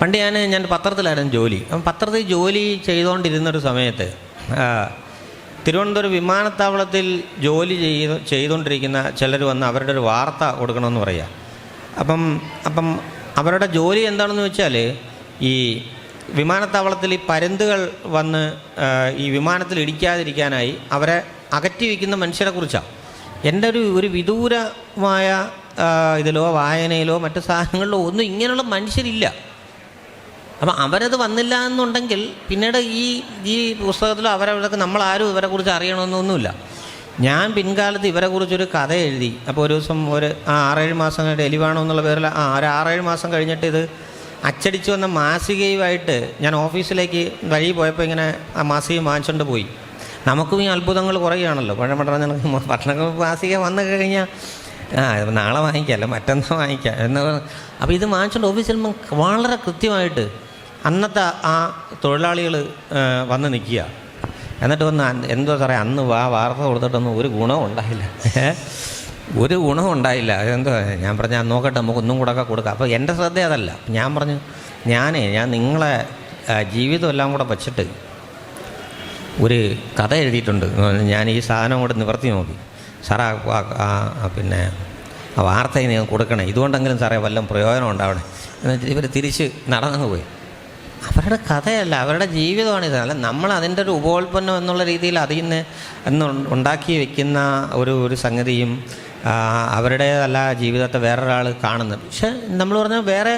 പണ്ട് ഞാൻ ഞാൻ പത്രത്തിലായിരുന്നു ജോലി. അപ്പം പത്രത്തിൽ ജോലി ചെയ്തുകൊണ്ടിരുന്നൊരു സമയത്ത് തിരുവനന്തപുരം വിമാനത്താവളത്തിൽ ജോലി ചെയ്ത് ചെയ്തുകൊണ്ടിരിക്കുന്ന ചിലർ വന്ന് അവരുടെ ഒരു വാർത്ത കൊടുക്കണമെന്ന് പറയുക അപ്പം അപ്പം അവരുടെ ജോലി എന്താണെന്ന് വെച്ചാൽ ഈ വിമാനത്താവളത്തിൽ ഈ പരുന്തുകൾ വന്ന് ഈ വിമാനത്തിൽ ഇടിക്കാതിരിക്കാനായി അവരെ അകറ്റി വയ്ക്കുന്ന മനുഷ്യരെ കുറിച്ചാണ് എന്റെ ഒരു ഒരു വിദൂരമായ ഇതിലോ വായനയിലോ മറ്റു സാധനങ്ങളിലോ ഒന്നും ഇങ്ങനെയുള്ള മനുഷ്യരില്ല. അപ്പം അവരത് വന്നില്ല എന്നുണ്ടെങ്കിൽ പിന്നീട് ഈ ഈ പുസ്തകത്തിൽ അവരവരൊക്കെ നമ്മളാരും ഇവരെക്കുറിച്ച് അറിയണമെന്നൊന്നുമില്ല. ഞാൻ പിൻകാലത്ത് ഇവരെ കുറിച്ചൊരു കഥ എഴുതി. അപ്പോൾ ഒരു ദിവസം ഒരു ആ ആറേഴ് മാസം ഡെലിവാണോ എന്നുള്ള പേരിൽ ആ ഒരു ആറേഴ് മാസം കഴിഞ്ഞിട്ട് ഇത് അച്ചടിച്ച് വന്ന മാസികയുമായിട്ട് ഞാൻ ഓഫീസിലേക്ക് വഴി പോയപ്പോൾ ഇങ്ങനെ ആ മാസിക വാങ്ങിച്ചുകൊണ്ട് പോയി. നമുക്കും ഈ അത്ഭുതങ്ങൾ കുറയുകയാണല്ലോ. പഴമട്ട പട്ടണ മാസിക വന്നു കഴിഞ്ഞാൽ ആ നാളെ നാളെ വാങ്ങിക്കാമല്ലോ മറ്റന്നാൾ വാങ്ങിക്കാം എന്ന് അപ്പോൾ ഇത് വാങ്ങിച്ചുകൊണ്ട് ഓഫീസിൽ വളരെ കൃത്യമായിട്ട് അന്നത്തെ ആ തൊഴിലാളികൾ വന്ന് നിൽക്കുക. എന്നിട്ട് വന്ന് എന്തോ സാറേ അന്ന് ആ വാർത്ത കൊടുത്തിട്ടൊന്നും ഒരു ഗുണവും ഉണ്ടായില്ല. ഒരു ഗുണവും ഉണ്ടായില്ല. അതെന്തോ ഞാൻ പറഞ്ഞു "ആ, നോക്കട്ടെ നമുക്ക് ഒന്നും കൂടെ ഒക്കെ കൊടുക്കാം. അപ്പോൾ എന്റെ ശ്രദ്ധ അതല്ല. ഞാൻ പറഞ്ഞു ഞാനേ ഞാൻ നിങ്ങളെ ജീവിതം എല്ലാം കൂടെ വച്ചിട്ട് ഒരു കഥ എഴുതിയിട്ടുണ്ട്. ഞാൻ ഈ സാധനം കൂടെ നിവർത്തി നോക്കി. സാറാ പിന്നെ ആ വാർത്ത ഇനി കൊടുക്കണേ. ഇതുകൊണ്ടെങ്കിലും സാറേ വല്ലതും പ്രയോജനം ഉണ്ടാവണേ. എന്നിട്ട് ഇവർ തിരിച്ച് നടന്നു പോയി. അവരുടെ കഥയല്ല അവരുടെ ജീവിതമാണിത് അല്ല നമ്മൾ അതിന്റെ ഒരു ഉപോൽപ്പന്നം എന്നുള്ള രീതിയിൽ അതിൽ നിന്ന് ഉണ്ടാക്കി വെക്കുന്ന ഒരു ഒരു സംഗതിയും അവരുടേതല്ല ജീവിതത്തെ വേറൊരാൾ കാണുന്നത്. പക്ഷെ നമ്മൾ പറഞ്ഞാൽ വേറെ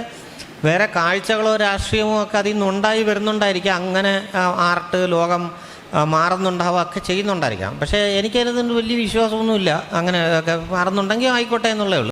വേറെ കാഴ്ചകളോ രാഷ്ട്രീയമോ ഒക്കെ അതിൽ നിന്ന് ഉണ്ടായി വരുന്നുണ്ടായിരിക്കാം. അങ്ങനെ ആർട്ട് ലോകം മാറുന്നുണ്ടാവുക ഒക്കെ ചെയ്യുന്നുണ്ടായിരിക്കാം. പക്ഷേ എനിക്കതിനകത്ത് വലിയ വിശ്വാസമൊന്നുമില്ല. അങ്ങനെ ഒക്കെ മാറുന്നുണ്ടെങ്കിൽ ആയിക്കോട്ടെ എന്നുള്ളേ ഉള്ളൂ.